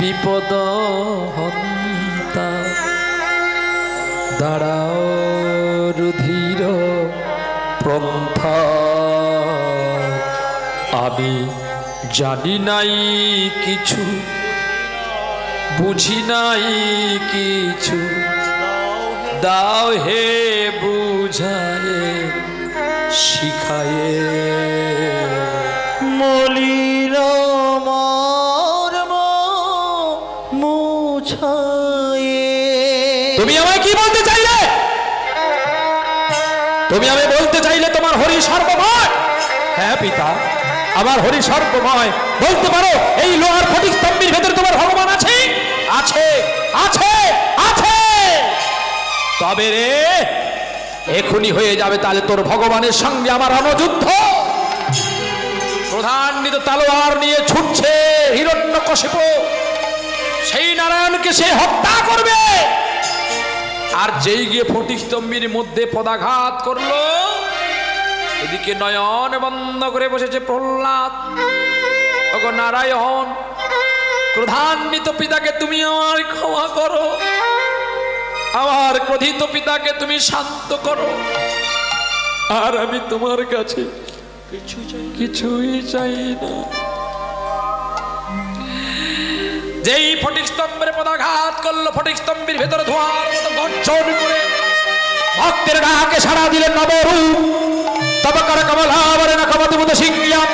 বিপদ হন্তা। দাঁড়াও রুধির প্রন্থা। আমি জানি নাই কিছু, বুঝি নাই কিছু। দাও হে বুঝায়ে, শিখায়ে। মলির বলতে চাইলে তোমার হরি সর্বময়। হ্যাঁ পিতা, আমার হরি সর্বময়। বলতে পারো, এই লোহার ফটিক স্তম্ভের ভেতরে তোমার ভগবান আছে? আছে আছে আছে। তবে রে এখনই হয়ে যাবে তাহলে তোর ভগবানের সঙ্গে আমার রণযুদ্ধ প্রধান্বিত তালোয়ার নিয়ে ছুটছে হিরণ্য কশিপ। সেই নারায়ণকে সে হত্যা করবে। আর যেই গিয়ে ফটিকস্তম্ভীর মধ্যে পদাঘাত করল এদিকে নয়ন বন্ধ করে বসেছে প্রহ্লাদ। নারায়ণ, ক্রধান্বিত পিতাকে তুমি আমার ক্ষমা করো। আমার ক্রোধিত পিতাকে তুমি শান্ত করো। আর আমি তোমার কাছে কিছু কিছুই চাই না। যেই ফটিক স্তম্ভের পদাঘাত করল ফটিক স্তম্ভের ভেতরে ধোঁয়ার মতো গর্জন করে, ভক্তের ডাকে সারা দিলেন নবরূপ। সিংহম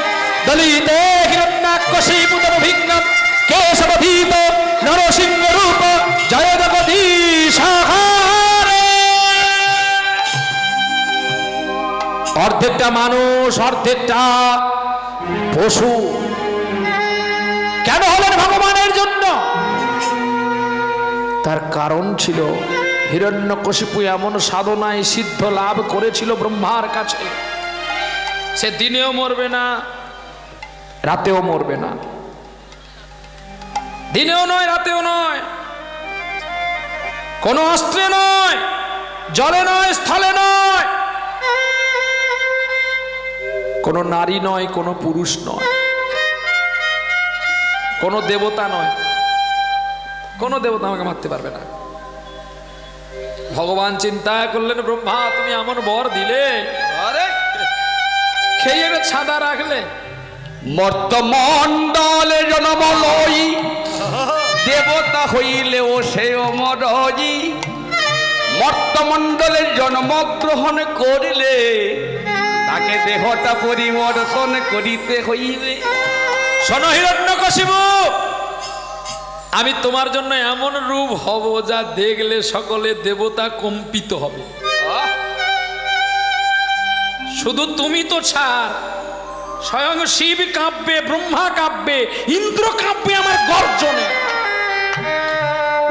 দলিতে হিরণ্যাক্ষী পুতন ভিন্নম কেশবধীত নরসিংহ রূপ জয় জগদীশাহারে অর্ধেকটা মানুষ, অর্ধেকটা পশু। কেন হলেন ভগবানের জন্য? তার কারণ ছিল হিরণ্যকশিপু এমন সাধনায় সিদ্ধ লাভ করেছিল ব্রহ্মার কাছে। সে দিনেও মরবে না, রাতেও মরবে না। দিনেও নয়, রাতেও নয়। কোনো অস্ত্রে নয়, জলে নয়, স্থলে নয়। কোনো নারী নয়, কোনো পুরুষ নয়। কোনো দেবতা নয়। কোনো দেবতা আমাকে মারতে পারবে না। ভগবান চিন্তা করলেন, ব্রহ্মা, তুমি এমন বর দিলে খেয়ে এবার ছাদা রাখলে? মর্তমণ্ডলে জনম লই দেবতা হইলেও সে অমরজি মর্তমণ্ডলে জন্মগ্রহণ করিলে তাকে দেহটা পরিবর্তন করিতে হইবে। শোনো হিরণ্য আমি তোমার জন্য এমন রূপ হব যা দেখলে সকলে দেবতা কম্পিত হবে। শুধু তুমি তো ছাড়। স্বয়ং শিব কাঁপবে ব্রহ্মা কাঁপবে ইন্দ্র কাঁপবে আমার গর্জনে।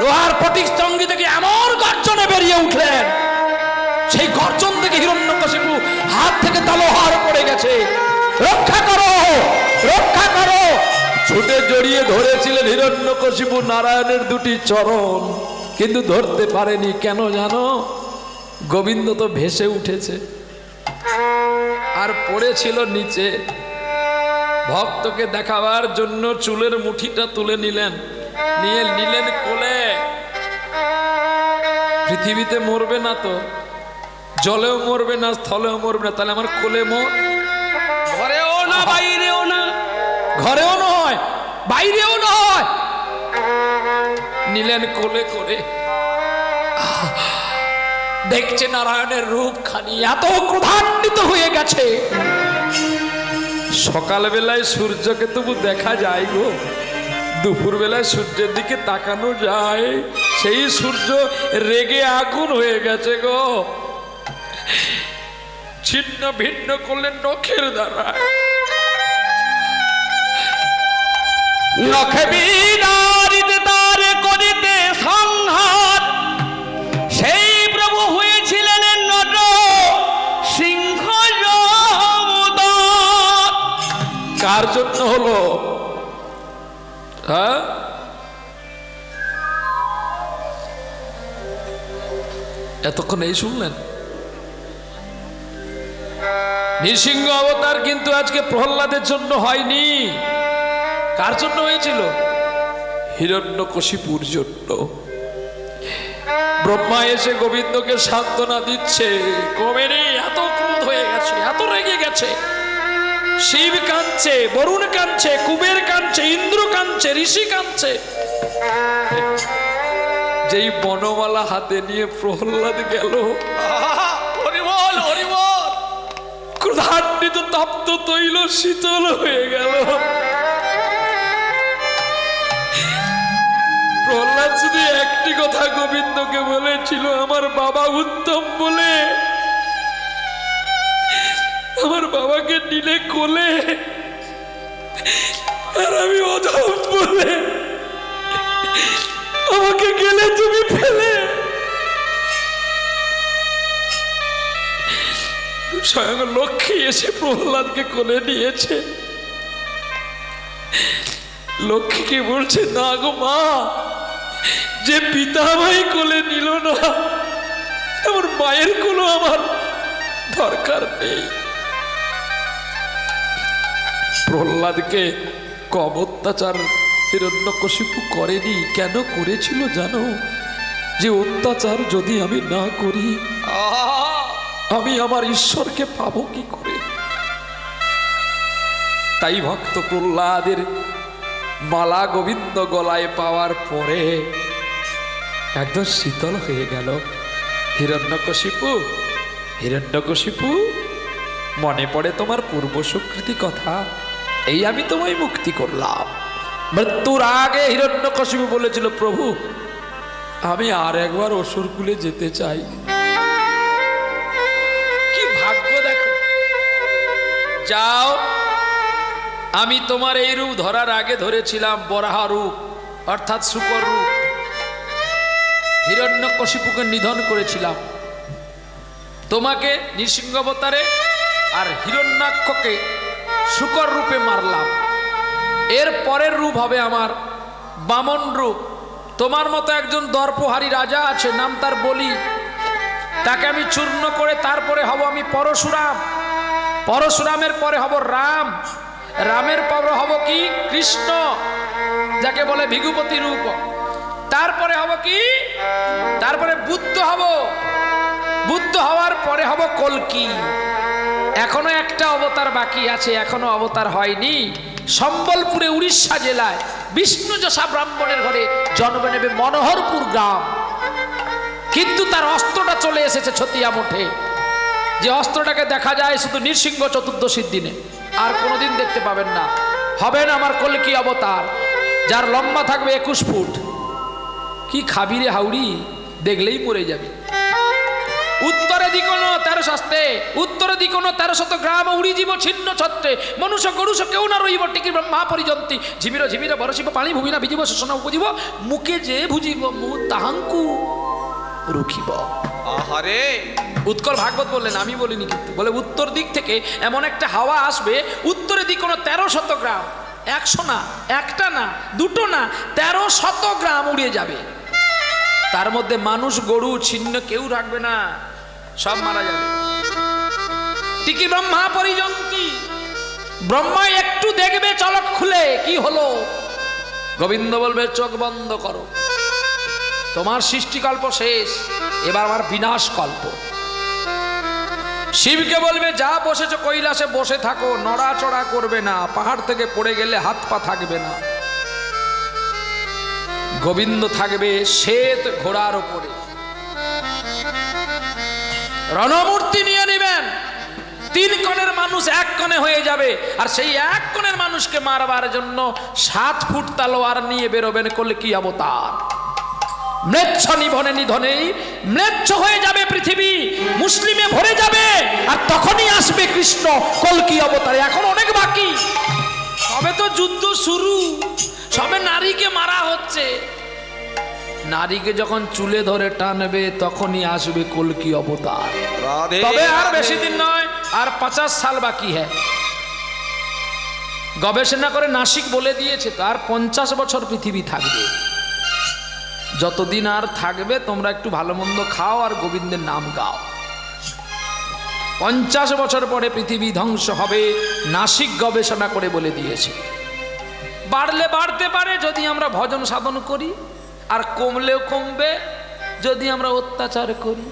লোহার ফটিক চঙ্গি থেকে এমন গর্জনে বেরিয়ে উঠলেন। সেই গর্জন থেকে হিরণ্যকশিপু হাত থেকে তালোহার পড়ে গেছে। রক্ষা করো রক্ষা করো। ছুটে জড়িয়ে ধরেছিলেন হিরণ্যকশিপু নারায়ণের দুটি চরণ। কিন্তু ধরতে পারেনি, কেন জানো? গোবিন্দ তো ভেসে উঠেছে। আর পড়েছিল নিচে। ভক্তকে দেখাবার জন্য চুলের মুঠিটা তুলে নিলেন। নিয়ে নিলেন কোলে। পৃথিবীতে মরবে না তো। জলেও মরবে না, স্থলেও মরবে না। তাহলে আমার কোলে মর ঘরেও না, বাইরেও না। ঘরেও নয়, বাইরেও নয়। নিলেন কোলে করে। দেখছে নারায়ণের রূপ খানি এত ক্রধান্বিত হয়ে গেছে। সকালবেলায় সূর্যকে তবু দেখা যায় গো। দুপুর বেলায় সূর্যের দিকে তাকানো যায়। সেই সূর্য রেগে আগুন হয়ে গেছে গো। ছিন্ন ভিন্ন করলেন নখের দ্বারা। নখে বিদারিতে তার করিতে সংহার জন্য হলো হ্যাঁ? এতক্ষণ এই শুনলেন? নৃসিংহ অবতার কিন্তু আজকে প্রহ্লাদের জন্য হয়নি। কার জন্য হয়েছিল? হিরণ্যকশিপুর জন্য। ব্রহ্মা এসে গোবিন্দকে সান্ত্বনা দিচ্ছে। কমেরে এত ক্রোধ হয়ে গেছে, এত রেগে গেছে। শিব কাঁদছে বরুণ কাঁদছে কুবের কাঁদছে ইন্দ্র কাঁদছে ঋষি কাঁদছে। যেই বনমালা হাতে নিয়ে প্রহ্লাদ গেল। হরিবল হরিবল ক্রোধান্বিত তপ্ত তৈল শীতল হয়ে গেল। প্রহ্লাদ শুধু একটি কথা গোবিন্দকে বলেছিল আমার বাবা উত্তম বলে। আমার বাবাকে নিলে কোলে, আর আমি অধম বলে আমাকে গেলে তুমি ফেলে। স্বয়ং লক্ষ্মী এসে প্রহ্লাদকে কোলে নিয়েছে। লক্ষ্মীকে বলছে, না গো মা, যে পিতা ভাই কোলে নিল না আমার মায়ের কোনো আমার দরকার নেই। প্রহ্লাদকে কম অত্যাচার হিরণ্যকশিপু করেনি, কেন করেছিল জানো? যে অত্যাচার যদি আমি না করি, আমি আমার ঈশ্বরকে পাবো কি করে? তাই ভক্ত প্রহ্লাদের মালা গোবিন্দ গলায় পাওয়ার পরে একদম শীতল হয়ে গেল। হিরণ্যকশিপু হিরণ্যকশিপু, মনে পড়ে তোমার পূর্ব সুকৃতি কথা। এই আমি তোমায় মুক্তি করলাম। মৃত্যুর আগে হিরণ্যকশিপু বলেছিল, প্রভু, আমি আর একবার অসুরকুলে যেতে চাই কি ভাগ্য দেখো। যাও, আমি তোমার এই রূপ ধরার আগে ধরেছিলাম বরাহা রূপ, অর্থাৎ শুকর রূপ। হিরণ্যকশিপুকে নিধন করেছিলাম। তোমাকে নৃসিংহবতারে আর হিরণ্যাক্ষকে শুকর রূপে মারলাম। এর পরের রূপ হবে আমার বামন রূপ। তোমার মতো একজন দর্পহারী রাজা আছে, নাম তার বলি। তাকে আমি চূর্ণ করে তারপরে হব আমি পরশুরাম। পরশুরামের পরে হব রাম। রামের পরে হব কি? কৃষ্ণ, যাকে বলে ভিগুপতি রূপ। তারপরে হব কি? তারপরে বুদ্ধ হব। বুদ্ধ হওয়ার পরে হব কলকি। এখনও একটা অবতার বাকি আছে, এখনও অবতার হয়নি। সম্বলপুরে উড়িষ্যা জেলায় বিষ্ণু যশা ব্রাহ্মণের ঘরে জন্ম নেবে মনোহরপুর গ্রাম। কিন্তু তার অস্ত্রটা চলে এসেছে ছতিয়া মঠে। যে অস্ত্রটাকে দেখা যায় শুধু নৃসিংহ চতুর্দশীর দিনে। আর কোনোদিন দেখতে পাবেন না। হবেন আমার কলকি অবতার, যার লম্বা থাকবে একুশ ফুট। কি খাবি রে হাউড়ি? দেখলেই মরে যাবি। উত্তরে দিকোনো তেরো শাস্তে উত্তরে দিকোনো তেরো শত গ্রাম উড়ি জীব ছিন্ন ছত্রে। মনুষ্য গরুষ কেউ না রইব টিকি ব্রহ্মা পরিজন্তি। ঝিমির ঝিমির বরসিব পানি ভূমিনা ভিজিব শোষণ উপজিব মুখে যে ভুজিব মু তাহাঙ্কু রুখিব। আহারে। উৎকল ভাগবত বললেন আমি বলিনি কিন্তু। বলে উত্তর দিক থেকে এমন একটা হাওয়া আসবে উত্তরে দিক কোনো তেরো শত গ্রাম। একশো না একটা না দুটো না তেরো শত গ্রাম উড়িয়ে যাবে। তার মধ্যে মানুষ, গরু, ছিন্ন কেউ রাখবে না, সব মারা যাবে। টিকি ব্রহ্মা পরিজন্তি। ব্রহ্মা একটু দেখবে, চলক খুলে, কি হলো? গোবিন্দ বলবে, চোখ বন্ধ করো। তোমার সৃষ্টিকল্প শেষ, এবার আমার বিনাশ কল্প শিবকে বলবে, যা বসেছো কৈলাসে বসে থাকো, নড়াচড়া করবে না, পাহাড় থেকে পড়ে গেলে হাত পা থাকবে না। গোবিন্দ থাকবে শ্বেত ঘোড়ার উপরে। রণমূর্তি নিয়ে নেবেন। তিন কণের মানুষ এক কণে হয়ে যাবে। আর সেই এক কণের মানুষকে মারবার জন্য সাত ফুট তালোয়ার নিয়ে বেরোবেন কলকি অবতার। ম্লেচ্ছ নিধনে নিধনেই ম্লেচ্ছ হয়ে যাবে পৃথিবী। মুসলিমে ভরে যাবে। আর তখনই আসবে কৃষ্ণ কলকি অবতারে। এখন অনেক বাকি। তবে তো যুদ্ধ শুরু। সবে নারীকে মারা হচ্ছে। নারীকে যখন চুলে ধরে টানবে তখনই আসবে কলকি অবতার। তবে আর বেশি দিন নয় আর পঞ্চাশ সাল বাকি হ্যাঁ। গবেষণা করে নাসিক বলে দিয়েছে তো আর পঞ্চাশ বছর পৃথিবী থাকবে। যতদিন আর থাকবে তোমরা একটু ভালো মন্দ খাও আর গোবিন্দের নাম গাও। পঞ্চাশ বছর পরে পৃথিবী ধ্বংস হবে নাসিক গবেষণা করে বলে দিয়েছে। বাড়লে বাড়তে পারে যদি আমরা ভজন সাধন করি, আর কমলেও কমবে যদি আমরা অত্যাচার করি।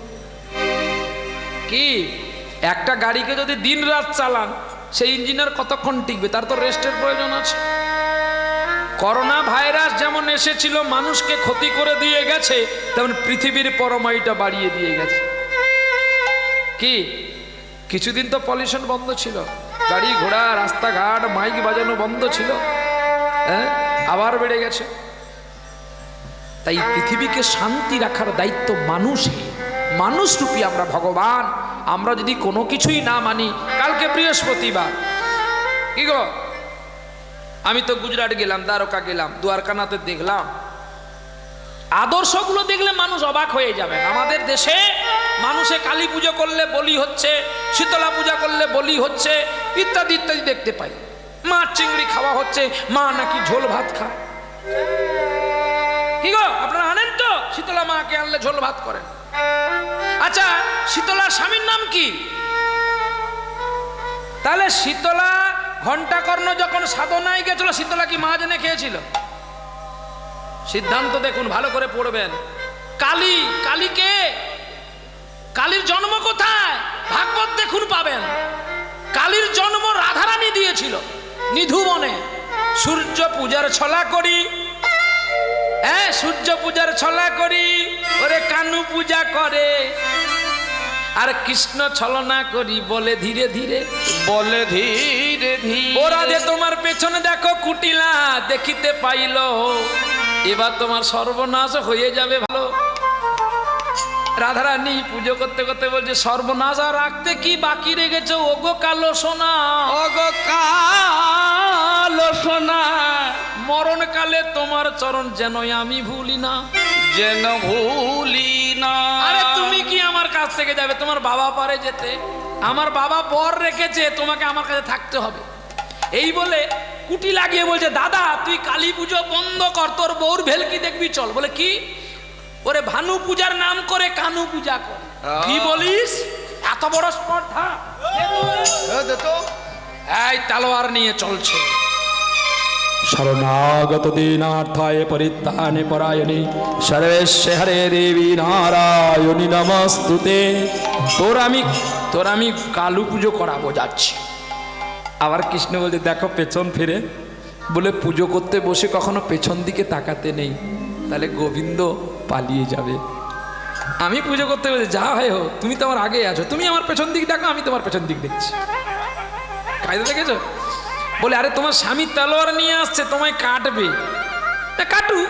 কি? একটা গাড়িকে যদি দিন রাত চালান, সেই ইঞ্জিনিয়ার কতক্ষণ টিকবে? তার তো রেস্টের প্রয়োজন আছে। করোনা ভাইরাস যেমন এসেছিল, মানুষকে ক্ষতি করে দিয়ে গেছে, তেমন পৃথিবীর পরমায়ুটা বাড়িয়ে দিয়ে গেছে। কি? কিছুদিন তো পলিউশন বন্ধ ছিল। গাড়ি ঘোড়া, রাস্তাঘাট, মাইক বাজানো বন্ধ ছিল। হ্যাঁ? আবার বেড়ে গেছে। তাই পৃথিবীকে শান্তি রাখার দায়িত্ব মানুষের মানুষরূপী আমরা ভগবান। আমরা যদি কোনো কিছুই না মানি, কালকে বৃহস্পতিবার। কি গো? আমি তো গুজরাট গেলাম, দ্বারকা গেলাম দুয়ারকানাতে দেখলাম। আদর্শগুলো দেখলে মানুষ অবাক হয়ে যাবে আমাদের দেশে মানুষে কালী পুজো করলে বলি হচ্ছে, শীতলা পূজা করলে বলি হচ্ছে, ইত্যাদি ইত্যাদি দেখতে পাই। মাছ চিংড়ি খাওয়া হচ্ছে, মা নাকি ঝোল ভাত খায়। কি গো, আপনারা আনেন তো? শীতলা মাকে আনলে ঝোল ভাত করেন। আচ্ছা শীতলার স্বামীর নাম কি? তাহলে শীতলা ঘণ্টাকর্ণ যখন সাধনায় গেছিল, শীতলা কি মা জেনে খেয়েছিল? সিদ্ধান্ত দেখুন, ভালো করে পড়বেন। কালী, কালীকে নিধুবনে সূর্য পূজার ছলা করি। হ্যাঁ সূর্য পূজার ছলা করি। ওরে কানু পূজা করে। আর কৃষ্ণ ছলনা করি বলে ধীরে ধীরে। বলে ধীরে ধীরে। ওরা যে তোমার পেছনে দেখো কুটিলা দেখিতে পাইল। এবার তোমার সর্বনাশ হয়ে যাবে ভালো। রাধারানী পুজো করতে করতে বলছে সর্বনাশ আর রাখতে কি বাকি রেখেছো? ওগো কালো সোনা। ওগো কালো সোনা মরণকালে তোমার চরণ যেন আমি ভুলি না যেন ভুলি না। আরে তুমি কি আমার কাছ থেকে যাবে? তোমার বাবা পারে যেতে। আমার বাবা বর রেখেছে তোমাকে আমার কাছে থাকতে হবে। এই বলে কুটি লাগিয়ে বলছে দাদা তুই কালী পুজো বন্ধ কর তোর বউর ভেলকি দেখবি চল। বলে কি? ওরে ভানু পূজার নাম করে কানু পূজা কর। কি বলিস? এত বড় স্পর্ধা। এই তালোয়ার নিয়ে চলছে। শরণাগত দীনার্থায় পরিত্রাণে পরায়ণে সর্বেশ্বে হরে দেবী নারায়ণী নমস্তুতে তোর আমি তোর আমি কালু পুজো করাবো যাচ্ছি আবার কৃষ্ণ বলছে, দেখো, পেছন ফিরে। বলে, পুজো করতে বসে কখনো পেছন দিকে তাকাতে নেই। তাহলে গোবিন্দ পালিয়ে যাবে। আমি পুজো করতে বলছি, যা হয় হোক, তুমি তো আমার আগে আছো। তুমি আমার পেছন দিক দেখো, আমি তোমার পেছন দিক দেখছি। কায়দা দেখেছ? বলে, আরে, তোমার স্বামী তলোয়ার নিয়ে আসছে, তোমায় কাটবে। কাটু।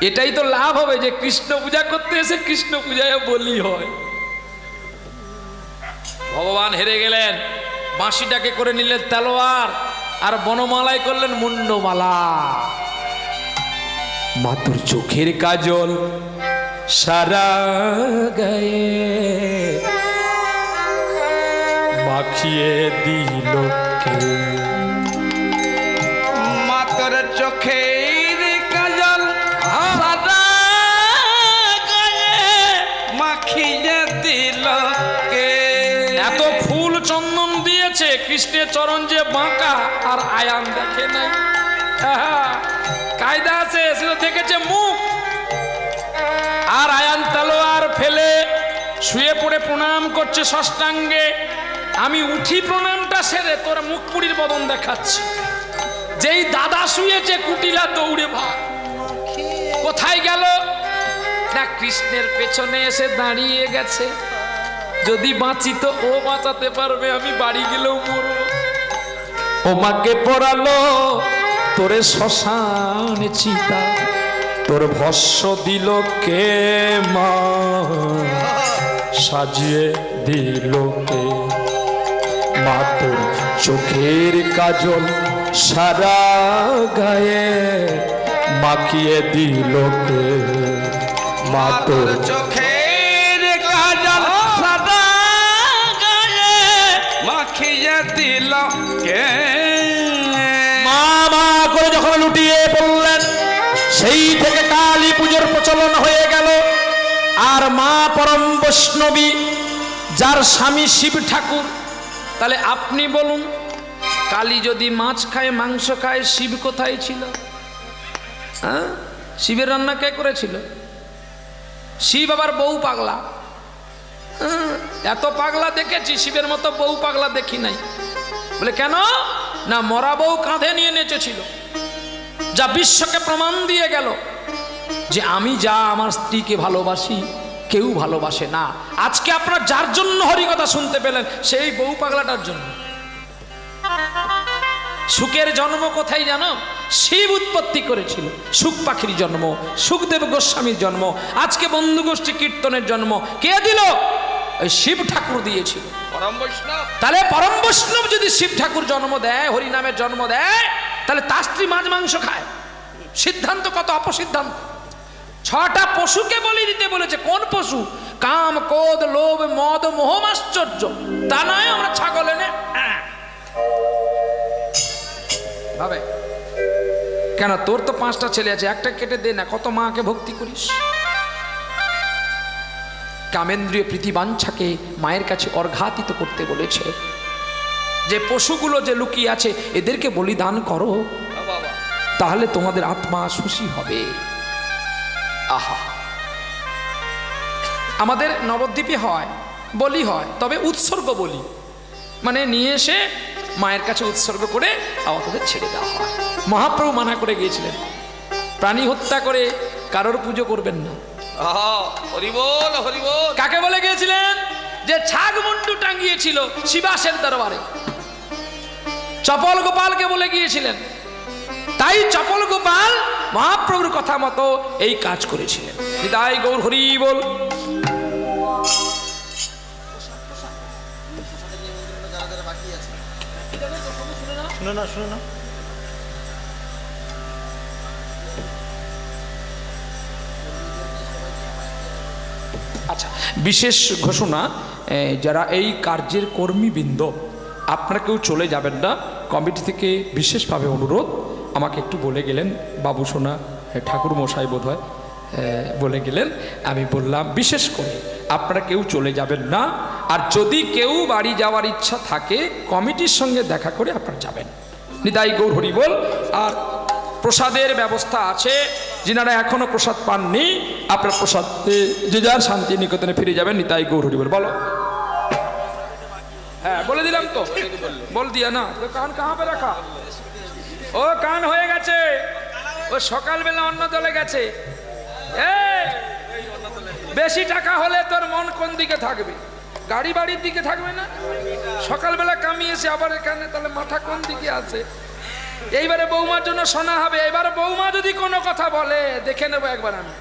এটাই তো লাভ হবে যে কৃষ্ণ পূজা করতে এসে কৃষ্ণ পূজায় বলি হয়। ভগবান হেরে গেলেন, বাঁশিটাকে করে নিলেন তলোয়ার, আর বনমালায় করলেন মুন্ডমালা। মাতুর চোখের কাজল সারা গায়ে মাখিয়ে দিল কে? কৃষ্ণের চরণ যে বাঁকা আর আয়ান দেখে নাই। কায়দা আছে সে দেখেছে মুখ। আর আয়ান তালোয়ার ফেলে শুয়ে পড়ে প্রণাম করছে ষষ্ঠাঙ্গে আমি উঠি প্রণামটা সেরে, তোর মুখ পুরীর বদন দেখাচ্ছি। যেই দাদা শুয়েছে কুটিলা দৌড়ে ভাগ। কোথায় গেল? না কৃষ্ণের পেছনে এসে দাঁড়িয়ে গেছে। যদি বাঁচি তো ও বাঁচাতে পারবে, আমি বাড়ি গেলেও মরব। ও মাকে পড়ালো তোরে শ্মশান চিতা, তোর ভস্য দিল কে মা? সাজিয়ে দিল কে? মা, তোর চোখের কাজল সারা গায়ে মাখিয়ে দিল কে? মা, তোর চোখের আর মা পরম বৈষ্ণবী যার স্বামী শিব ঠাকুর তাহলে আপনি বলুন কালী যদি মাছ খায় মাংস খায় শিব কোথায় ছিল? হ্যাঁ? শিবের রান্না কে করেছিল? শিব আবার বউ পাগলা। হ্যাঁ, এত পাগলা দেখেছি শিবের মতো বউ পাগলা দেখি নাই। বলে কেন? না মরা বউ কাঁধে নিয়ে নেচেছিল। যা বিশ্বকে প্রমাণ দিয়ে গেল। যে আমি যা আমার স্ত্রীকে ভালোবাসি কেউ ভালোবাসে না। আজকে আপনার যার জন্য হরিকথা শুনতে পেলেন সেই বউ পাগলাটার জন্য। সুখের জন্ম কোথায় জানো? শিব উৎপত্তি করেছিল। সুখ পাখির জন্ম সুখদেব গোস্বামীর জন্ম আজকে বন্ধু গোষ্ঠী কীর্তনের জন্ম। কে দিল? ওই শিব ঠাকুর দিয়েছিল। পরম বৈষ্ণব। তাহলে পরম বৈষ্ণব যদি শিব ঠাকুর জন্ম দেয় হরিনামের জন্ম দেয় তাহলে তার স্ত্রী মাছ মাংস খায়। সিদ্ধান্ত কত? অপসিদ্ধান্ত। ছটা পশুকে বলি দিতে বলেছে। কোন পশু? কাম কোদ লোভ মদ মোহমাশ্চর্য তা নয় আমরা ছাগল এনে। ভাবে কেন তোর তো পাঁচটা ছেলে আছে একটা কেটে দে না কত মাকে ভক্তি করিস? কামেন্দ্রীয় প্রীতিবাঞ্ছাকে মায়ের কাছে অর্ঘাতিত করতে বলেছে। যে পশুগুলো যে লুকিয়ে আছে এদেরকে বলিদান করো। বাবা। তাহলে তোমাদের আত্মা সুখী হবে। আহা। আমাদের নবদ্বীপে হয় বলি হয় তবে উৎসর্গ বলি। মানে নিয়ে এসে মায়ের কাছে উৎসর্গ করে আবার তাদের ছেড়ে দেওয়া হয়। মহাপ্রভু মানা করে গিয়েছিলেন প্রাণী হত্যা করে কারোর পুজো করবেন না। কাকে বলে গিয়েছিলেন? যে ছাগ মুন্ডু টাঙ্গিয়েছিল শিবাসের দরবারে। চপল গোপালকে বলে গিয়েছিলেন তাই চপল গোপাল মহাপ্রভুর কথা মতো এই কাজ করেছিলেন। হৃদয় গৌর হরি বল। শুনো না শুনো না। আচ্ছা বিশেষ ঘোষণা যারা এই কার্যের কর্মীবৃন্দ আপনারা কেউ চলে যাবেন না। কমিটি থেকে বিশেষভাবে অনুরোধ আমাকে একটু বলে গেলেন, বাবু সোনা ঠাকুর মশাই বোধ হয় বলে গেলেন। আমি বললাম, বিশেষ করে আপনারা কেউ চলে যাবেন না, আর যদি কেউ বাড়ি যাওয়ার ইচ্ছা থাকে, কমিটির সঙ্গে দেখা করে আপনারা যাবেন। নিতাই গৌর হরি বল, আর প্রসাদের ব্যবস্থা আছে, যিনারা এখনও প্রসাদ পাননি, আপনার প্রসাদ যে যার শান্তি নিকেতনে ফিরে যাবেন। নিতাই গৌর হরি বল। হ্যাঁ বলে দিলাম তো। বল দিয়া না, কান কাহা পে রাখা? ও কান হয়ে গেছে। ও সকালবেলা অন্য দলে গেছে। বেশি টাকা হলে তোর মন কোন দিকে থাকবে? গাড়ি বাড়ির দিকে থাকবে না? সকালবেলা কামিয়েছে, আবার এখানে তাহলে মাথা কোন দিকে আছে? এইবারে বৌমার জন্য শোনা হবে। এবারে বৌমা যদি কোনো কথা বলে, দেখে নেব একবার আমি।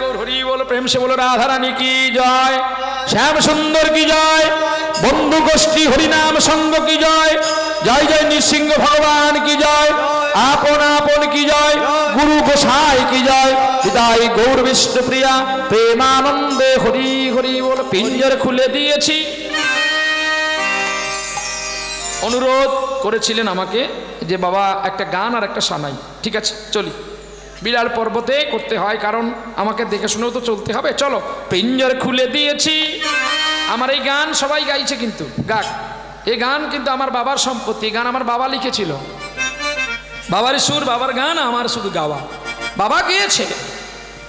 গৌর, হরি বল, প্রেম সে বলো, রাধারানী কি জয়? শ্যাম সুন্দর কি জয়? বন্ধু গোষ্ঠী হরিনাম সঙ্গ কি জয়? জয় জয় নৃসিংহ ভগবান কি জয়? আপন আপন কি জয়? গুরু গোসাই কি জয়? হৃদয় গৌর বিষ্ণু প্রিয়া, প্রেমানন্দে হরি হরি বল, পিঞ্জর খুলে দিয়েছি। অনুরোধ করেছিলেন আমাকে যে, বাবা, একটা গান আর একটা সানাই, ঠিক আছে, চলি। বিড়াল পর্বতে করতে হয়, কারণ আমাকে দেখে শুনেও তো চলতে হবে। চলো, পিঞ্জর খুলে দিয়েছি। আমার এই গান সবাই গাইছে কিন্তু, গাক। এই গান কিন্তু আমার বাবার সম্পত্তি গান আমার বাবা লিখেছিল। বাবার সুর, বাবার গান, আমার শুধু গাওয়া। বাবা গিয়েছে।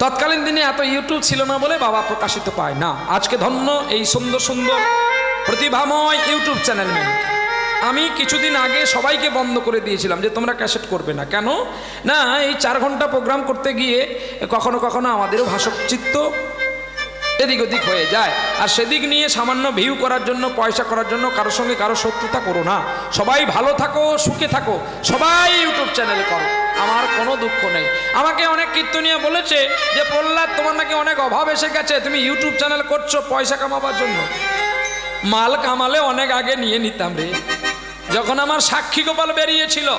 তৎকালীন দিনে এত ইউটিউব ছিল না বলে বাবা প্রকাশিত পায় না। আজকে ধন্য এই সুন্দর সুন্দর, প্রতিভাময় ইউটিউব চ্যানেল আমি কিছুদিন আগে সবাইকে বন্ধ করে দিয়েছিলাম যে তোমরা ক্যাসেট করবে না। কেন? না, এই চার ঘণ্টা প্রোগ্রাম করতে গিয়ে কখনো কখনো আমাদেরও ভাষক চিত্ত এদিক ওদিক হয়ে যায়। আর সেদিক নিয়ে সামান্য ভিউ করার জন্য, পয়সা করার জন্য কারোর সঙ্গে কারও শত্রুতা করো না। সবাই ভালো থাকো, সুখে থাকো। সবাই ইউটিউব চ্যানেলে করো। আমার কোনো দুঃখ নেই। আমাকে অনেক কীর্তনীয় বলেছে যে, প্রহ্লাদ, তোমার নাকি অনেক অভাব এসে গেছে। তুমি ইউটিউব চ্যানেল করছ পয়সা কামাবার জন্য। মাল কামালে অনেক আগে নিয়ে নিতাম রে। যখন আমার সাক্ষী গোপাল বেরিয়েছিল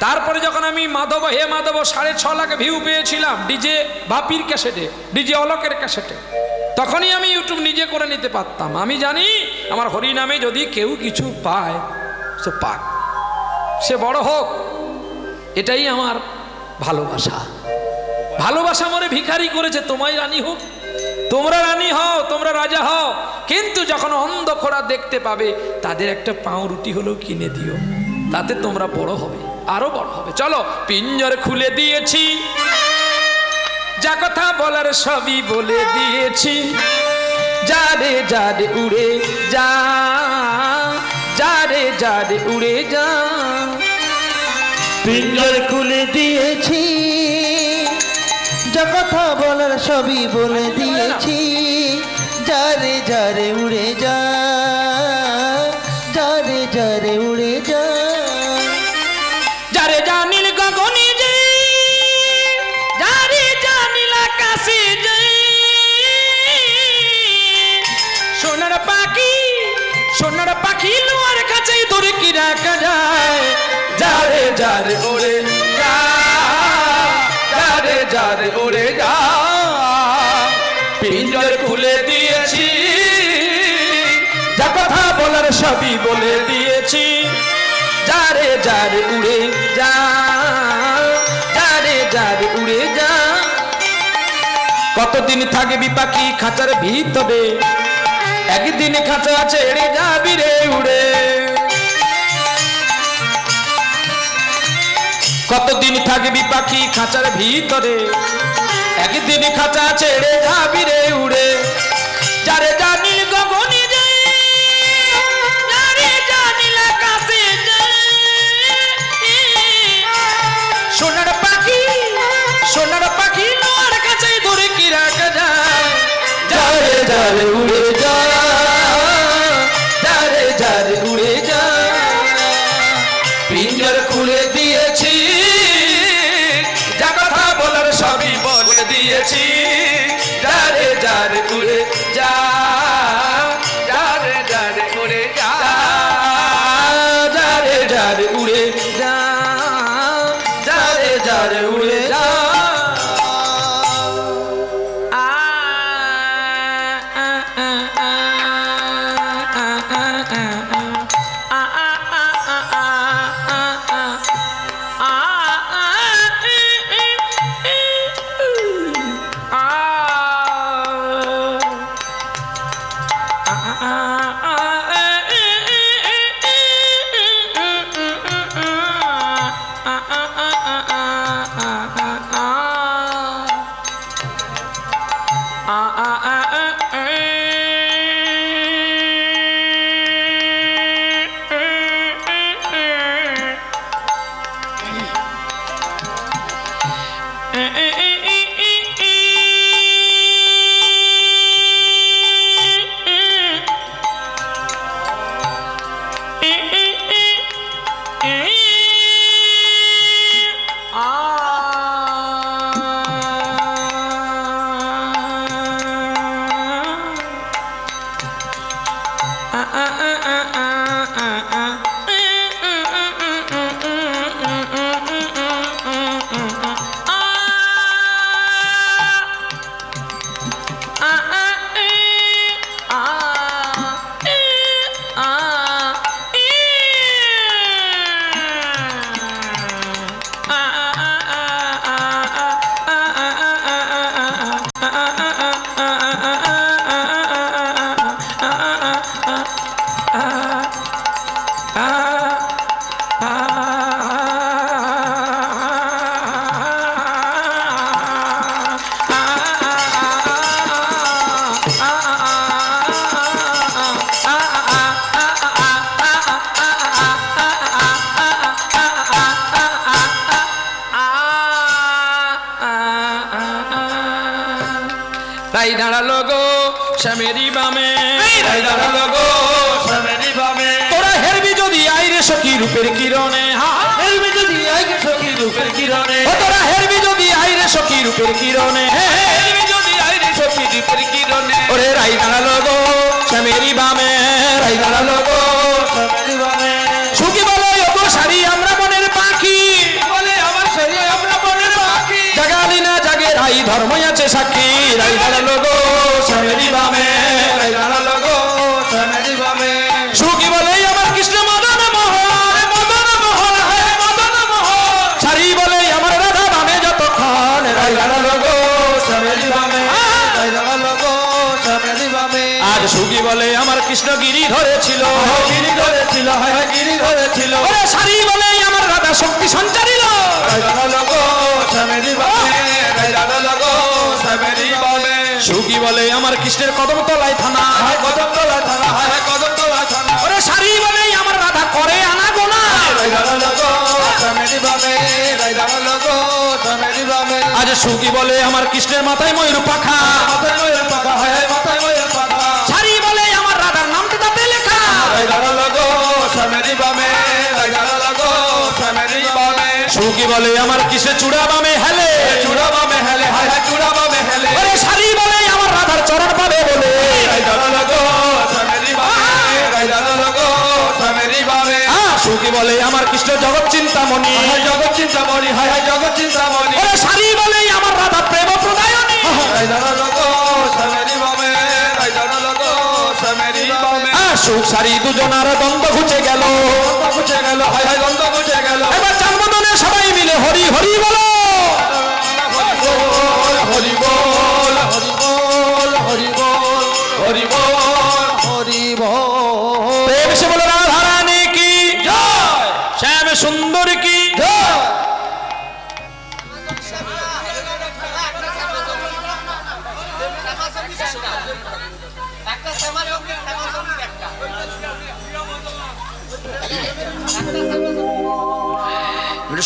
তারপরে যখন আমি মাধব, হে মাধব, সাড়ে ছ লাখ ভিউ পেয়েছিলাম ডিজে বাপির ক্যাসেটে ডিজে অলকের ক্যাসেটে তখনই আমি ইউটিউব নিজে করে নিতে পারতাম। আমি জানি আমার হরি নামে যদি কেউ কিছু পায়, সে পাক। সে বড় হোক, এটাই আমার ভালোবাসা। ভালোবাসা মরে ভিখারি করেছে, তোমায় রানী হোক। তোমরা রানী হও, তোমরা রাজা হও। কিন্তু যখন অন্ধখোড়া দেখতে পাবে, তাদের একটা পাউরুটি হলেও কিনে দিও। তাতে তোমরা বড় হবে। আরও বড় হবে। চলো পিঞ্জর খুলে দিয়েছি। যা কথা বলার সবই বলে দিয়েছি। যারে যারে উড়ে যা। যারে যারে উড়ে যা। পিঞ্জর খুলে দিয়েছি। যা কথা বলার সবই বলে দিয়েছি। যারে যারে উড়ে যা। যারে ওরে যারে যারে ওরে পিঞ্জর খুলে দিয়েছি, যা কথা বলার সবই বলে দিয়েছি। যারে যারে উড়ে যা, যারে যারে উড়ে যা। কতদিন থাকবি পাখি খাঁচার ভিতরে? একদিন খাঁচা ছেড়ে যাবি রে উড়ে। কতদিন থাকবি পাখি খাঁচার ভিতরে? একদিন খাঁচা ছেড়ে যাবি রে উড়ে। যারে জানিল গগনে সোনার পাখি সোনার পাখি কাছে ধরে কি রাখা যায়? উড়ে দিয়েছি যারে যারে রূপের কিরণে হা হেলবে যদি আগে সখী রূপের কিরণে। ও তোরা হেরবি যদি আইরে সখী রূপের কিরণে। হে, হে, হেলবে যদি আগে সখী রূপের কিরণে। ওরে রাই দাঁড়াল গো স্বামীরি বামে রাই দাঁড়াল গো সামেরি বামে সুখী বলো গো সারি আমরা মনের পাখি। বলে আমার শরীর আমরা মনের পাখি। জাগালি না জাগে রাই ধর্ম আছে সাক্ষী। রাই দাঁড়াল গো স্বামীরি বামে। কৃষ্ণ গিরি ধরেছিল। গিরি ধরেছিল হায় গিরি ধরেছিল। ওরে শাড়ি বলেই আমার রাধা শক্তি সঞ্চারিল। সুখী বলে আমার কৃষ্ণের কদম তলায় থানা হায় কদমতলা থানা হায় হায় কদমতলা থানা। ওরে শাড়ি বলেই আমার রাধা করে আনা গোনা আজ সুখী বলে আমার কৃষ্ণের মাথায় ময়ূর পাখা। মাথায় ময়ের পাখা হায় মাথায় ময়ের সুখী বলে আমার কৃষ্ণের চূড়া বামে হেলে? চূড়া বামে হেলে? হায় চূড়া বামে হেলে। ওরে শাড়ি বলে আমার রাধার চরণ পাবে বলে। সুখী বলে আমার কৃষ্ণ জগৎ চিন্তামণি। জগৎ চিন্তামণি হায় হায় জগৎ চিন্তামণি। শাড়ি বলেই আমার রাধা প্রেম প্রদায়নী। সুখ সারি দুজনার দ্বন্দ্ব ঘুচে গেল। গুছে গেল হায় হায় গেল। এবার সবাই মিলে হরি হরি বলো। হরি বল হরি বল হরি বল হরি বল হরি বল প্রেম রাধারানী কি? জয়! শ্যাম সুন্দর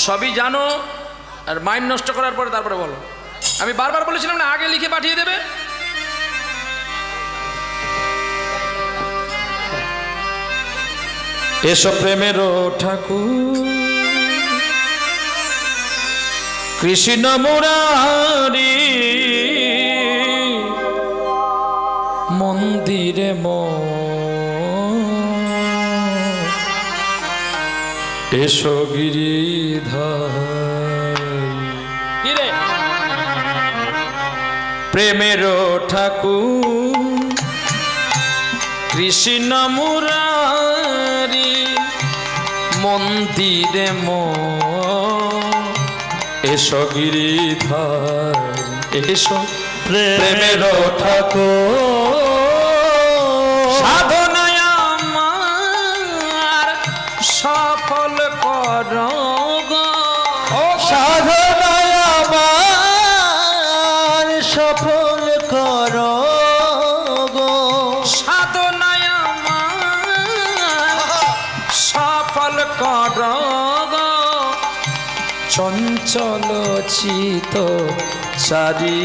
সবই জানো, আর মাইন্ড নষ্ট করার পরে তারপরে বলো। আমি বারবার বলেছিলাম না, আগে লিখে পাঠিয়ে দেবে। এসো প্রেমের ঠাকুর। কৃষ্ণ মুরারি, মন্দিরে মন এসো গিরিধারী প্রেমের ঠাকুর। কৃষ্ণ মুরারি মন্দিরে ম এসো গিরিধারী এসো। প্রেমের ঠাকুর। চিত চারি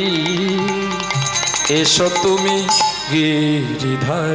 এসো তুমি গিরিধার।